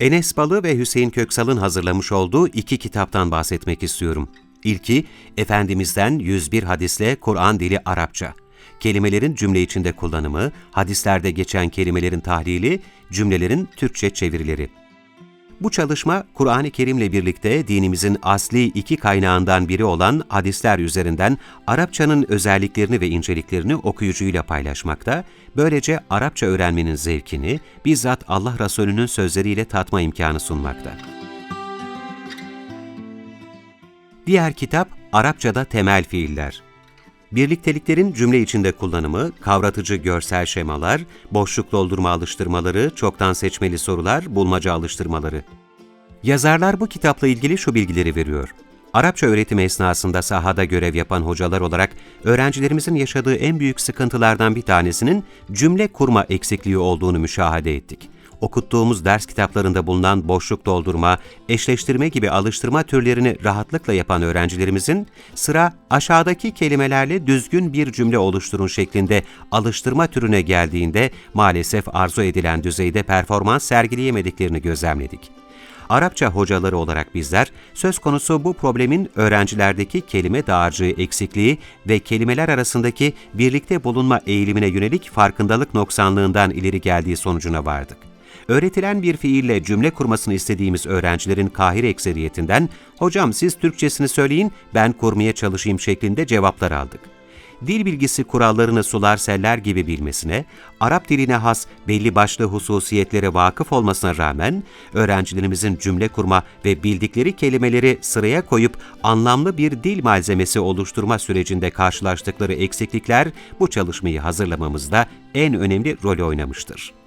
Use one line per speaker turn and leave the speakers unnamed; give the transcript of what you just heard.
Enes Balı ve Hüseyin Köksal'ın hazırlamış olduğu iki kitaptan bahsetmek istiyorum. İlki, Efendimiz'den 101 hadisle Kur'an dili Arapça. Kelimelerin cümle içinde kullanımı, hadislerde geçen kelimelerin tahlili, cümlelerin Türkçe çevirileri. Bu çalışma, Kur'an-ı Kerim'le birlikte dinimizin asli iki kaynağından biri olan hadisler üzerinden Arapçanın özelliklerini ve inceliklerini okuyucuyla paylaşmakta, böylece Arapça öğrenmenin zevkini bizzat Allah Resulü'nün sözleriyle tatma imkanı sunmakta. Diğer kitap, Arapçada temel fiiller. Birlikteliklerin cümle içinde kullanımı, kavratıcı görsel şemalar, boşluk doldurma alıştırmaları, çoktan seçmeli sorular, bulmaca alıştırmaları. Yazarlar bu kitapla ilgili şu bilgileri veriyor. Arapça öğretimi esnasında sahada görev yapan hocalar olarak öğrencilerimizin yaşadığı en büyük sıkıntılardan bir tanesinin cümle kurma eksikliği olduğunu müşahede ettik okuttuğumuz ders kitaplarında bulunan boşluk doldurma, eşleştirme gibi alıştırma türlerini rahatlıkla yapan öğrencilerimizin sıra aşağıdaki kelimelerle düzgün bir cümle oluşturun şeklinde alıştırma türüne geldiğinde maalesef arzu edilen düzeyde performans sergileyemediklerini gözlemledik. Arapça hocaları olarak bizler, söz konusu bu problemin öğrencilerdeki kelime dağarcığı eksikliği ve kelimeler arasındaki birlikte bulunma eğilimine yönelik farkındalık noksanlığından ileri geldiği sonucuna vardık. Öğretilen bir fiille cümle kurmasını istediğimiz öğrencilerin kahir ekseriyetinden, ''Hocam siz Türkçesini söyleyin, ben kurmaya çalışayım.'' şeklinde cevaplar aldık. Dil bilgisi kurallarını sular seller gibi bilmesine, Arap diline has belli başlı hususiyetlere vakıf olmasına rağmen, öğrencilerimizin cümle kurma ve bildikleri kelimeleri sıraya koyup anlamlı bir dil malzemesi oluşturma sürecinde karşılaştıkları eksiklikler bu çalışmayı hazırlamamızda en önemli rol oynamıştır.